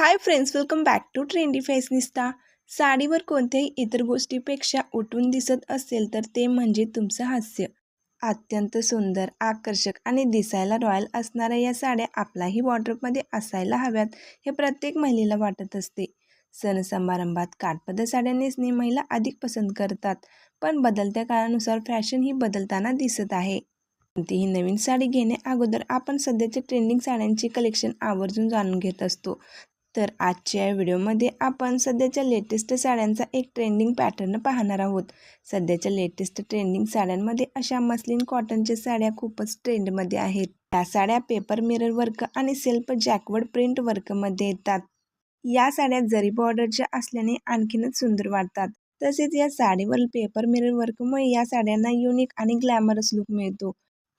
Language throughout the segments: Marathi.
Hi friends welcome back to trendy fashionista साडीवर कोणत्याही इतर गोष्टीपेक्षा उठून दिसत असेल तर ते म्हणजे तुमचं हास्य. अत्यंत सुंदर आकर्षक आणि दिसायला रॉयल असणाऱ्या या साड्या आपल्याही वॉर्ड्रोबमध्ये असायला हव्यात हे प्रत्येक महिलेला वाटत असते. सण समारंभात काठपदर साड्या नेसणे महिला अधिक पसंत करतात पण बदलत्या काळानुसार फॅशन ही बदलताना दिसत आहे. कोणतीही नवीन साडी घेण्या अगोदर आपण सध्याच्या ट्रेंडिंग साड्यांचे कलेक्शन आवर्जून जाणून घेत असतो. तर आजच्या या व्हिडिओमध्ये आपण सध्याच्या लेटेस्ट साड्यांचा एक ट्रेंडिंग पॅटर्न पाहणार आहोत. सध्याच्या लेटेस्ट ट्रेंडिंग साड्यांमध्ये अशा मस्लिन कॉटनच्या साड्या खूपच ट्रेंडमध्ये आहेत. या साड्या पेपर मिरर वर्क आणि सेल्फ जॅकवर्ड प्रिंट वर्कमध्ये येतात. या साड्या जरी बॉर्डरच्या असल्याने आणखीनच सुंदर वाटतात. तसेच या साडीवर पेपर मिरर वर्कमुळे या साड्यांना युनिक आणि ग्लॅमरस लुक मिळतो.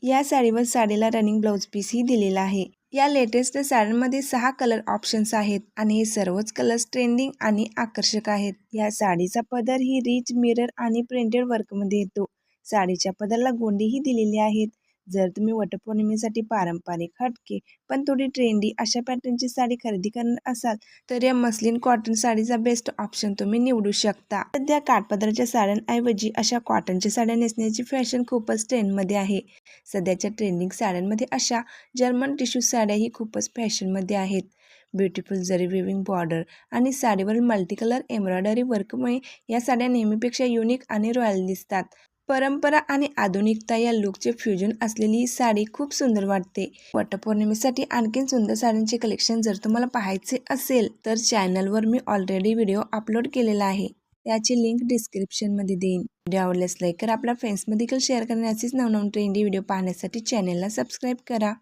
या साडीवर साडीला रनिंग ब्लाऊज पीसही दिलेला आहे. या लेटेस्ट साड्यांमध्ये सहा कलर ऑप्शन्स आहेत आणि हे सर्वच कलर्स ट्रेंडिंग आणि आकर्षक आहेत. या साडीचा पदर ही रिच मिरर आणि प्रिंटेड वर्कमध्ये येतो. साडीच्या पदरला गोंडीही दिलेली आहेत. जर तुम्ही वटपौर्णिमेसाठी पारंपरिक हटके पण थोडी ट्रेंडी अशा पॅटर्नची साडी खरेदी करणार असाल तर या मस्लिन कॉटन साडीचा बेस्ट ऑप्शन तुम्ही निवडू शकता. सध्या काठपदराच्या साड्यांऐवजी अशा कॉटनच्या साड्या नेसण्याची फॅशन खूपच ट्रेंडमध्ये आहे. सध्याच्या ट्रेंडिंग साड्यांमध्ये अशा जर्मन टिश्यू साड्याही खूपच फॅशनमध्ये आहेत. ब्युटिफुल जरी विविंग बॉर्डर आणि साडीवरील मल्टी कलर एम्ब्रॉयडरी वर्कमुळे या साड्या नेहमीपेक्षा युनिक आणि रॉयल दिसतात. परंपरा आणि आधुनिकता या लुकचे फ्युजन असलेली ही साडी खूप सुंदर वाटते. वटपौर्णिमेसाठी आणखीन सुंदर साड्यांचे कलेक्शन जर तुम्हाला पाहायचे असेल तर चॅनलवर मी ऑलरेडी व्हिडिओ अपलोड केलेला आहे. त्याची लिंक डिस्क्रिप्शनमध्ये देईन. व्हिडिओ आवडल्यास लाईक करा. आपल्या फ्रेंड्समध्ये देखील शेअर करण्याचीच नवनवीन ट्रेंडी व्हिडिओ पाहण्यासाठी चॅनलला सबस्क्राईब करा.